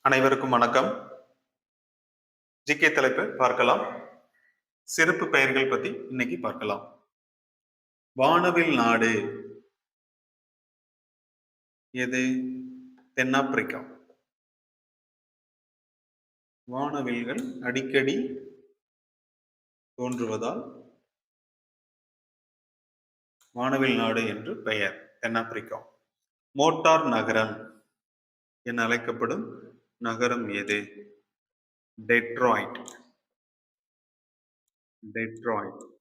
அனைவருக்கும் வணக்கம். ஜிகே தலைப்பு பார்க்கலாம். சிறப்பு பெயர்கள் பத்தி இன்னைக்கு பார்க்கலாம். வானவில் நாடு. எது? தென்னாப்பிரிக்கா. வானவில்கள் அடிக்கடி தோன்றுவதால் வானவில் நாடு என்று பெயர் தென்னாப்பிரிக்கா. மோட்டார் நகரம் என அழைக்கப்படும் நகரம் எது? டெட்ராய்ட். டெட்ராய்ட்.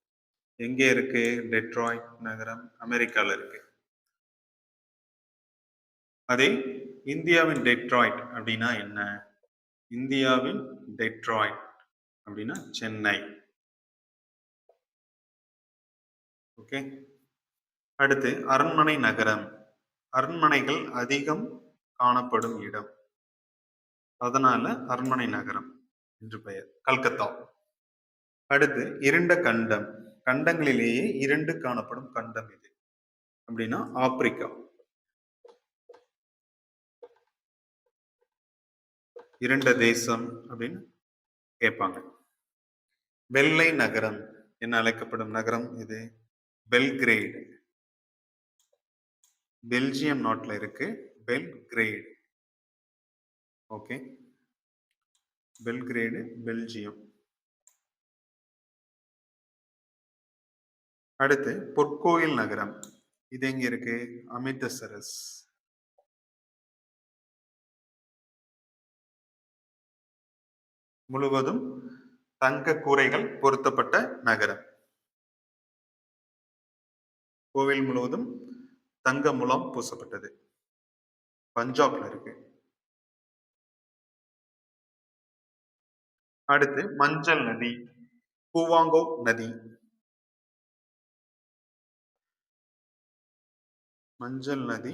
எங்கே இருக்கு டெட்ராய்ட் நகரம்? அமெரிக்காவில் இருக்கு. அதே இந்தியாவின் டெட்ராய்ட் அப்படின்னா என்ன? இந்தியாவின் டெட்ராய்ட் அப்படின்னா சென்னை. ஓகே. அடுத்து அரண்மனை நகரம். அரண்மனைகள் அதிகம் காணப்படும் இடம். அதனால அரண்மனை நகரம் என்று பெயர். கல்கத்தா. அடுத்து இருண்ட கண்டம். கண்டங்களிலேயே இரண்டு காணப்படும் கண்டம் இது. அப்படின்னா ஆப்பிரிக்கா. இருண்ட தேசம் அப்படின்னு கேட்பாங்க. வெள்ளை நகரம். என அழைக்கப்படும் நகரம் இது? பெல்கிரேட். பெல்ஜியம் நாட்டில் இருக்கு. பெல்கிரேட். ஓகே. Belgrade Belgium. அடுத்து பொற்கோயில் நகரம். இது எங்க இருக்கு? அமிர்தசரஸ். முழுவதும் தங்க கூரைகள் பொருத்தப்பட்ட நகரம். கோவில் முழுவதும் தங்க முலாம் பூசப்பட்டது. பஞ்சாப்ல இருக்கு. அடுத்து மஞ்சள் நதி பூவாங்கோ நதி. மஞ்சள் நதி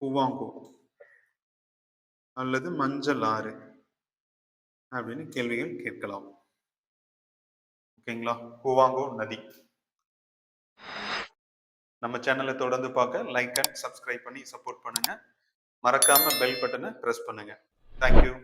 பூவாங்கோ அல்லது மஞ்சள் ஆறு அப்படின்னு கேள்விகள் கேட்கலாம். ஓகேங்களா? பூவாங்கோ நதி. நம்ம சேனலை தொடர்ந்து பார்க்க லைக் அண்ட் சப்ஸ்கிரைப் பண்ணி சப்போர்ட் பண்ணுங்க. மறக்காம பெல் பட்டனை ப்ரெஸ் பண்ணுங்க. தேங்க்யூ